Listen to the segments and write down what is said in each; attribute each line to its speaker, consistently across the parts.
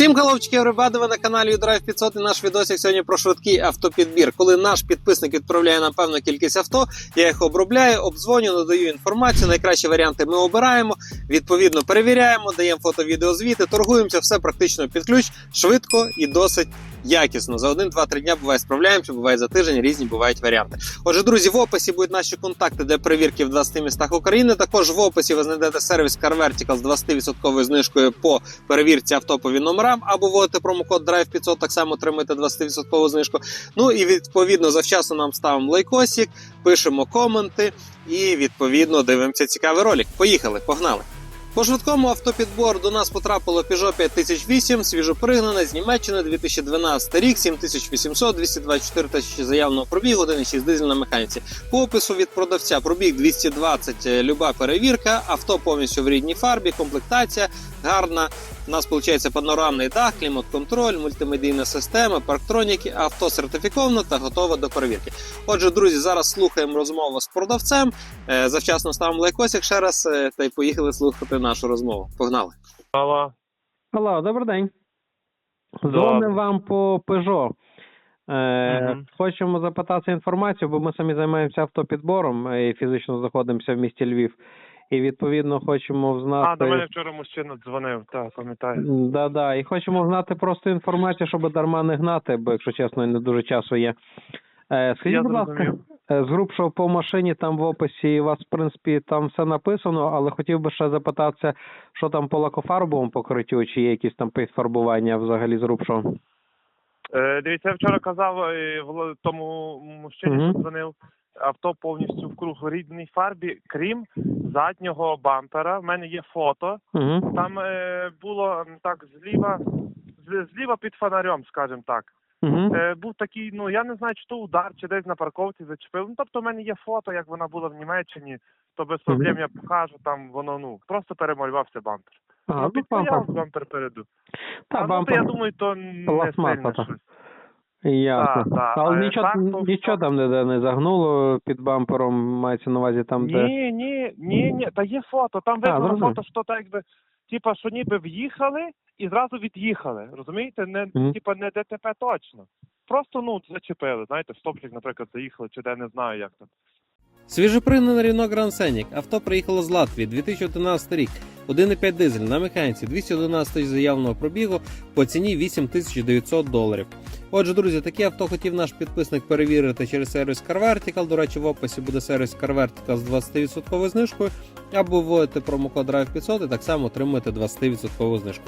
Speaker 1: Всім головчики, everybody, ви на каналі Drive 500 і наш відосик сьогодні про швидкий автопідбір. Коли наш підписник відправляє нам певну кількість авто, я їх обробляю, обдзвоню, надаю інформацію. Найкращі варіанти ми обираємо, відповідно перевіряємо, даємо фото, відео, звіти, торгуємося, все практично під ключ, швидко і досить якісно. За один, два, три дня буває справляємося, буває за тиждень, різні бувають варіанти. Отже, друзі, в описі будуть наші контакти для перевірки в 20 містах України. Також в описі ви знайдете сервіс Car Vertical з 20% знижкою по перевірці авто номерам або вводите промокод Drive 500, так само отримаєте 20% знижку. Ну і відповідно завчасно нам ставимо лайкосик, пишемо коменти і відповідно дивимося цікавий ролик. Поїхали, погнали! По швидкому автопідбору до нас потрапило Peugeot 5008, свіжопригнане з Німеччини 2012 рік, 7800, 224 тисячі заявного пробігу, 1,6 дизель на механіці. По опису від продавця пробіг 220, е, люба перевірка, авто повністю в рідній фарбі, комплектація гарна. У нас виходить панорамний дах, клімат-контроль, мультимедійна система, парктроніки, авто сертифіковано та готове до перевірки. Отже, друзі, зараз слухаємо розмову з продавцем. Е, Завчасно ставимо лайкосик ще раз е, та й поїхали слухати нашу розмову. Погнали.
Speaker 2: Алло.
Speaker 3: Алло, добрий день. Дзвонимо вам по Peugeot. Е,
Speaker 2: Мгм.
Speaker 3: Хочемо запитати інформацію, бо ми самі займаємося автопідбором е, і фізично знаходимося в місті Львів. І відповідно хочемо знати.
Speaker 2: А, до мене вчора мужчина дзвонив, так, пам'ятаю.
Speaker 3: Да, да. І хочемо знати просто інформацію, щоб дарма не гнати, бо, якщо чесно, не дуже часу є. Е, скажіть, будь ласка, е, з по машині там в описі у вас, в принципі, там все написано, але хотів би ще запитатися, що там по лакофарбовому покриттю, чи є якісь там підфарбування взагалі з грубшого?
Speaker 2: Е, дивіться, я вчора казав е, Вла- тому мужчині,
Speaker 3: Мгм.
Speaker 2: що дзвонив, авто повністю в круг в рідній фарбі, крім заднього бампера. В мене є фото.
Speaker 3: Угу.
Speaker 2: Там е, було так зліва, з- зліва під фонарем, скажімо так.
Speaker 3: Угу.
Speaker 2: Е, був такий, ну я не знаю, чи то удар, чи десь на парковці зачепив. Ну тобто в мене є фото, як вона була в Німеччині, то без проблем я покажу, там воно ну просто перемалювався бампер.
Speaker 3: А,
Speaker 2: ну,
Speaker 3: ну, бампер.
Speaker 2: бампер переду.
Speaker 3: Та,
Speaker 2: а, ну, то
Speaker 3: бампер.
Speaker 2: я думаю, то не
Speaker 3: Пластмаса,
Speaker 2: сильно
Speaker 3: та.
Speaker 2: щось.
Speaker 3: Ясно. Але нічого,
Speaker 2: так, то
Speaker 3: нічого там ніде не загнуло під бампером, мається на увазі там, де.
Speaker 2: Ні, ні, ні, ні, та є фото. Там видно на
Speaker 3: зрозумів.
Speaker 2: фото, що так якби, типа, що ніби в'їхали і зразу від'їхали. Розумієте? Не,
Speaker 3: Мгм.
Speaker 2: типа, не ДТП точно. Просто ну зачепили, знаєте, в стопчик, наприклад, заїхали, чи де не знаю, як там.
Speaker 1: Свіжопригнаний Renault Grand Scenic. Авто приїхало з Латвії 2011 рік. 1,5 дизель на механіці 211 тисяч заявного пробігу по ціні 8900 доларів. Отже, друзі, таке авто хотів наш підписник перевірити через сервіс Car Vertical. До речі, в описі буде сервіс Car Vertical з 20% знижкою. Або вводите промокод Drive 500 і так само отримуєте 20% знижку.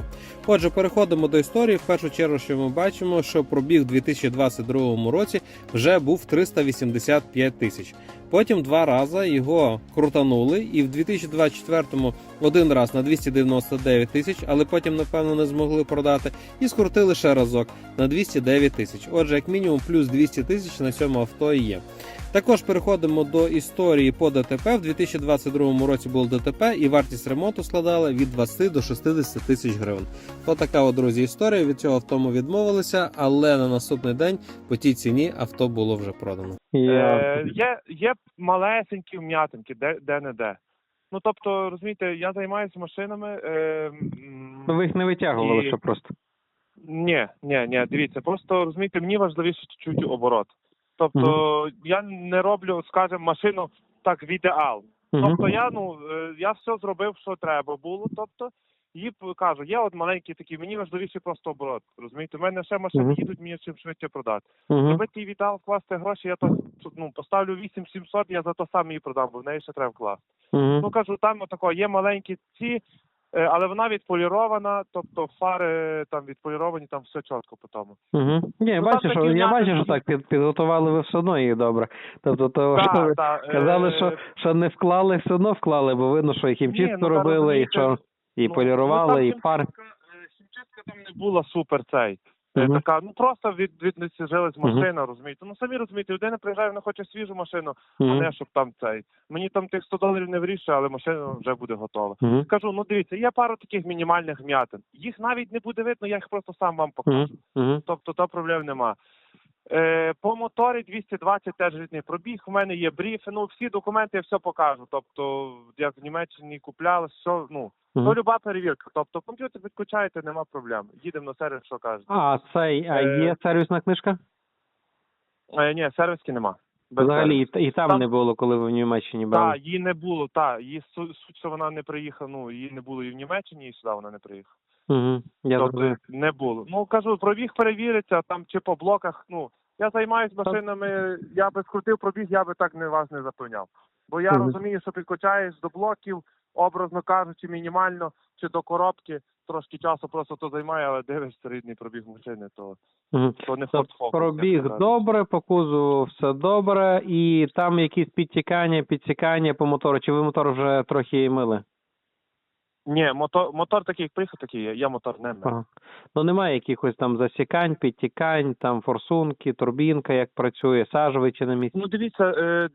Speaker 1: Отже, переходимо до історії. В першу чергу, що ми бачимо, що пробіг у 2022 році вже був 385 тисяч. Потім два рази його крутанули, і в 2024-му один раз на 299 тисяч, але потім, напевно, не змогли продати, і скрутили ще разок на 209 тисяч. Отже, як мінімум, плюс 200 тисяч на цьому авто і є. Також переходимо до історії по ДТП. В 2022 році було ДТП, і вартість ремонту складала від 20 до 60 тисяч гривень. То така, от, друзі, історія. Від цього авто ми відмовилися, але на наступний день по тій ціні авто було вже продано.
Speaker 2: Е,
Speaker 3: Ясно.
Speaker 2: є, є малесенькі вм'ятинки, де, де не де. Ну тобто, розумієте, я займаюся машинами. Е,
Speaker 3: Ви їх не витягували,
Speaker 2: і-
Speaker 3: що просто.
Speaker 2: Ні, ні, ні, дивіться, просто розумієте, мені важливіше чуть-чуть оборот. Тобто я не роблю, скажімо, машину так в ідеал.
Speaker 3: Угу.
Speaker 2: Тобто я ну е, я все зробив, що треба було. Тобто, і кажу, є от маленькі такі, мені важливіше просто оборот. Розумієте, у мене ще машини
Speaker 3: Мгм.
Speaker 2: їдуть, мені чим швидше продати.
Speaker 3: Угу.
Speaker 2: Робити їй віддал вкласти гроші, я то ну поставлю 8700, я за то сам її продам, бо в неї ще треба вкласти. Ну
Speaker 3: Угу.
Speaker 2: кажу, там отако, є маленькі ці, е, але вона відполірована, тобто фари там відполіровані, там все чітко по тому.
Speaker 3: Угу. Ні,
Speaker 2: Ну,
Speaker 3: бачу, що я бачу, що так під, підготували ви все одно їх добре. Тобто, то що ви
Speaker 2: та,
Speaker 3: казали,
Speaker 2: е,
Speaker 3: що, що не вклали, все одно вклали, бо видно, що і хімчистку
Speaker 2: ну,
Speaker 3: робили, і що і
Speaker 2: ну,
Speaker 3: полірували,
Speaker 2: ну,
Speaker 3: і
Speaker 2: там
Speaker 3: фар.
Speaker 2: Хімчистка, е, там не була супер цей. Е,
Speaker 3: Мгм.
Speaker 2: Така, ну просто від, віднесіжилась машина, розумієте. Ну самі розумієте, людина приїжджає, вона хоче свіжу машину, а не щоб там цей. Мені там тих 100 доларів не вирішує, але машина вже буде готова.
Speaker 3: Мгм.
Speaker 2: Кажу, ну дивіться, є пару таких мінімальних вм'ятин. Їх навіть не буде видно, я їх просто сам вам покажу.
Speaker 3: Мгм. Мгм.
Speaker 2: Тобто то проблем нема. Е, по моторі 220 теж рідний пробіг. У мене є бріф. Ну всі документи я все покажу. Тобто, як в Німеччині купляли, все, ну. То люба перевірка. Тобто комп'ютер підключаєте, нема проблем. Їдемо на сервіс, що кажете.
Speaker 3: А, цей, а
Speaker 2: Е,
Speaker 3: є сервісна книжка?
Speaker 2: Е, ні, сервіски нема. Без
Speaker 3: Взагалі, і, і там,
Speaker 2: Там-
Speaker 3: не було, коли ви в Німеччині брали.
Speaker 2: Так, її не було, так. Її суть, що вона не приїхала, ну, її не було і в Німеччині, і сюди вона не приїхала.
Speaker 3: Угу. Я
Speaker 2: тобто не було. Ну кажу, пробіг перевіриться, там чи по блоках. Ну я займаюся машинами, я би скрутив пробіг, я би так не вас не запевняв. Бо я
Speaker 3: Мгм.
Speaker 2: розумію, що підключаєш до блоків, образно кажучи, мінімально чи до коробки. Трошки часу просто то займає, але дивишся рідний пробіг машини, то, то не
Speaker 3: Тобто
Speaker 2: Ford
Speaker 3: Пробіг добре, по кузову все добре, і там якісь підтікання, підсікання по мотору. Чи ви мотор вже трохи мили?
Speaker 2: Ні, мотор, мотор такий, як приїхав, такий є. Я мотор не мив.
Speaker 3: Ага. Ну немає якихось там засікань, підтікань, там форсунки, турбінка, як працює, сажовий чи на місці.
Speaker 2: Ну дивіться, е,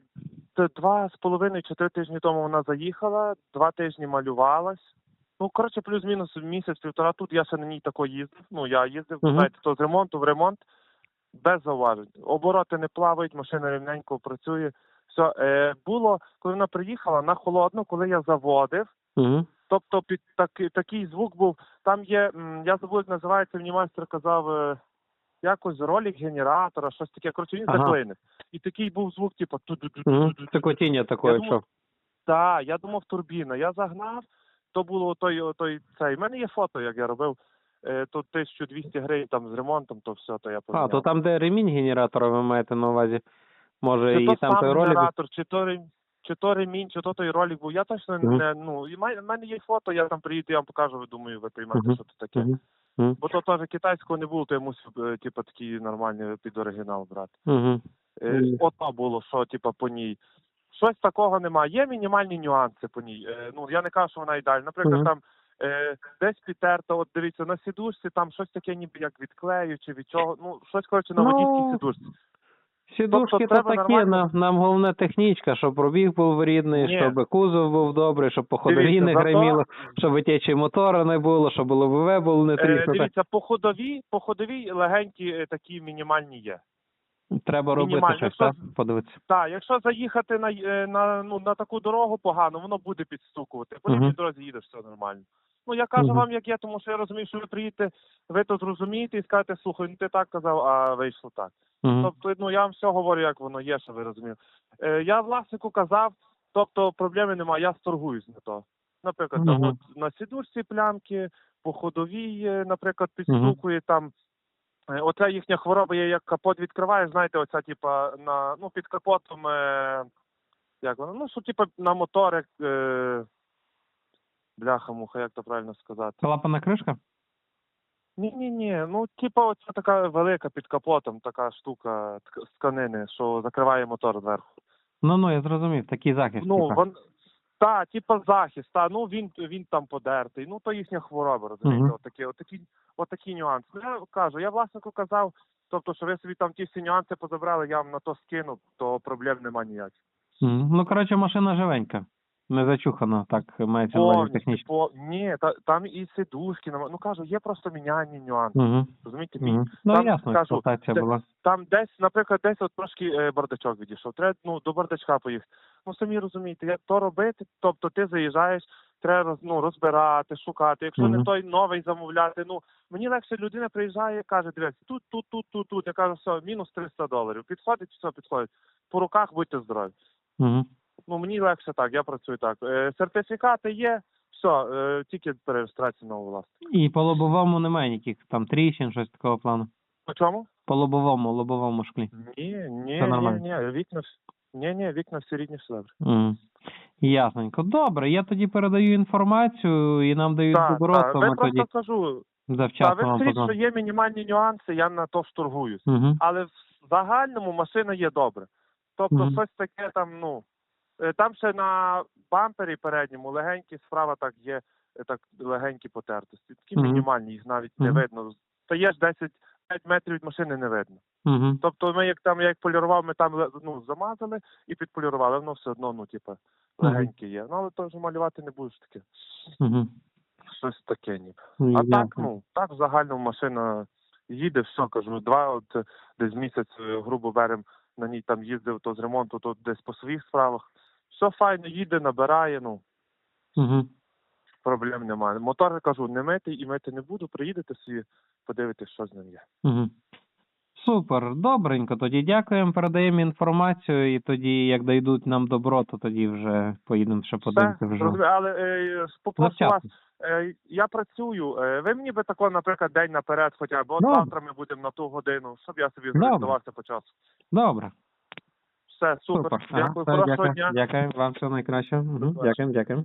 Speaker 2: два з половиною чи три тижні тому вона заїхала, два тижні малювалась. Ну, коротше, плюс-мінус місяць-півтора тут я ще на ній тако їздив. Ну, я їздив,
Speaker 3: Мгм.
Speaker 2: знаєте, то з ремонту в ремонт, без зауважень. Обороти не плавають, машина рівненько працює. Все, е, було, коли вона приїхала на холодну, коли я заводив,
Speaker 3: Угу.
Speaker 2: Тобто під такий такий звук був. Там є, я забув, як називається, мені майстер казав е, якось ролик генератора, щось таке. Коротше, він
Speaker 3: Ага.
Speaker 2: заклинив. І такий був звук, типу.
Speaker 3: Цикотіння таке, якщо.
Speaker 2: Так, я думав турбіна. Я загнав, то було той, той цей. У мене є фото, як я робив. Е, тут 1200 гривень там з ремонтом, то все, то я
Speaker 3: А, то там, де ремінь генератора ви маєте на увазі. Може,
Speaker 2: чи
Speaker 3: і
Speaker 2: то
Speaker 3: там
Speaker 2: сам
Speaker 3: той ролик.
Speaker 2: генератор, чи то рем- чи то ремінь, чи то той ролик був. Я точно не ну. І в мене- в мене є фото, я там приїду, я вам покажу, ви думаю, ви приймете, що це таке. Бо то теж китайського не було, то я мусив, е, типу, такий нормальний під оригінал брати. Е, Ото було, що типу, по ній. Щось такого немає. Є мінімальні нюанси по ній. Е, ну я не кажу, що вона ідеальна. Наприклад, там десь підтерто, от дивіться, на сідушці там щось таке, ніби як від клею чи від чого. Ну, щось коротше на
Speaker 3: Ну,
Speaker 2: водійській сідушці.
Speaker 3: Сідушки
Speaker 2: Тобто
Speaker 3: то такі,
Speaker 2: нормально-
Speaker 3: нам, нам головне технічка, щоб пробіг був рідний,
Speaker 2: Ні.
Speaker 3: щоб кузов був добрий, щоб по ходові
Speaker 2: Дивіться,
Speaker 3: не гриміло, щоб витечі мотора не було, щоб лобове було не
Speaker 2: Е, дивіться, по ходовій, по ходовій легенькі е, такі мінімальні є.
Speaker 3: Треба робити щось, так? Подивитися.
Speaker 2: Так, якщо заїхати на, е, на, ну, на таку дорогу погано, воно буде підстукувати. По
Speaker 3: Мгм.
Speaker 2: ній дорозі їдеш, все нормально. Ну я кажу вам, як є, тому що я розумію, що ви приїдете, ви то зрозумієте і скажете, слухай, ну ти так казав, а вийшло так. Тобто, ну я вам все говорю, як воно є, що ви розуміли. Е, я власнику казав, тобто проблеми немає, я сторгуюсь на то. Наприклад, там от на сідушці плямки, по ходовій, е, наприклад, підстукує там. Е, Оця їхня хвороба є, як капот відкриваєш, знаєте, оця, типа, на, ну, під капотом, е, як вона, ну, що, типа, на моторик, е, бляха-муха, як то правильно сказати.
Speaker 3: Клапана кришка?
Speaker 2: Ні, ні, ні. Ну, типа, оця така велика під капотом, така штука тк- з тканини, що закриває мотор зверху.
Speaker 3: Ну ну я зрозумів, такий захист.
Speaker 2: Ну,
Speaker 3: типа.
Speaker 2: вон, та, типа захист, та, ну він він там подертий. Ну, то їхня хвороба, розумієте,
Speaker 3: Мгм.
Speaker 2: отакі, отакі, отакі нюанси. Ну, я кажу, я власнику казав, тобто, що ви собі там ті всі нюанси позабрали, я вам на то скину, то проблем нема ніяких.
Speaker 3: Мгм. Ну, коротше, машина живенька. Не зачухана, так мається увазі технічно.
Speaker 2: по... Ні, та, там і сидушки, ну кажу, є просто мінянні нюанси.
Speaker 3: Угу.
Speaker 2: Розумієте,
Speaker 3: Угу. Ну,
Speaker 2: там,
Speaker 3: ясно,
Speaker 2: кажу,
Speaker 3: експлуатація
Speaker 2: це-
Speaker 3: була.
Speaker 2: там десь, наприклад, десь от трошки е, бардачок відійшов. Треба ну, до бардачка поїхати. Ну самі розумієте, як то робити, тобто ти заїжджаєш, треба ну, розбирати, шукати. Якщо не той новий замовляти, ну мені легше людина приїжджає, каже, дивись, тут, тут, тут, тут, тут. Я кажу, все, мінус 300 доларів. Підходить, все підходить. По руках будьте здорові.
Speaker 3: Угу.
Speaker 2: Ну мені легше так, я працюю так. Е, сертифікати є, все, е, тільки перереєстрація нового власника.
Speaker 3: І по лобовому немає ніяких там тріщин, щось такого плану.
Speaker 2: По чому?
Speaker 3: По лобовому, лобовому шклі.
Speaker 2: Ні, ні,
Speaker 3: Все
Speaker 2: ні,
Speaker 3: нормально.
Speaker 2: ні, вікна, вс- ні, ні, вікна всі рідні, все добре.
Speaker 3: Угу. Ясненько. Добре, я тоді передаю інформацію і нам дають
Speaker 2: Так,
Speaker 3: добро,
Speaker 2: так.
Speaker 3: то
Speaker 2: Ви
Speaker 3: ми
Speaker 2: просто
Speaker 3: тоді
Speaker 2: кажу, та
Speaker 3: завчасно
Speaker 2: ви
Speaker 3: вам
Speaker 2: скажіть, що є мінімальні нюанси, я на то штургуюсь.
Speaker 3: Угу.
Speaker 2: Але в загальному машина є добре. Тобто
Speaker 3: Мгм.
Speaker 2: щось таке там, ну, там ще на бампері передньому легенькі справа так є, е, так легенькі потертості. Такі
Speaker 3: Мгм.
Speaker 2: мінімальні, їх навіть не
Speaker 3: Мгм.
Speaker 2: видно. Стаєш 10 5 метрів від машини не видно.
Speaker 3: Угу.
Speaker 2: Тобто ми як там, я як полірував, ми там ну, замазали і підполірували, воно все одно, ну,
Speaker 3: Мгм.
Speaker 2: легеньке є. Ну, але то вже малювати не будеш таке.
Speaker 3: Угу.
Speaker 2: Щось таке ніби. А так, ну, так в загальному машина їде, все, кажу, два, от е, десь місяць, е, грубо берем, на ній там їздив то з ремонту, то десь по своїх справах. Все файно, їде, набирає, ну,
Speaker 3: Угу.
Speaker 2: проблем немає. Мотор кажу, не митий і мити не буду. Приїдете собі, подивитесь, що з ним є.
Speaker 3: Угу. Супер, добренько. Тоді дякуємо, передаємо інформацію, і тоді, як дійдуть нам добро, то тоді вже поїдемо ще подивитися вже.
Speaker 2: розумію, але е, попрошу вас, е, я працюю. Е, ви мені би тако, наприклад, день наперед, хоча б от
Speaker 3: Добре.
Speaker 2: завтра ми будемо на ту годину, щоб я собі зорієнтувався по часу.
Speaker 3: Добре. sa,
Speaker 2: super.
Speaker 3: super.
Speaker 2: Ďakujem
Speaker 3: porozhodňa. Ďakujem vám čo najkrajšie.
Speaker 2: Uh-huh.
Speaker 3: Ďakujem, ďakujem.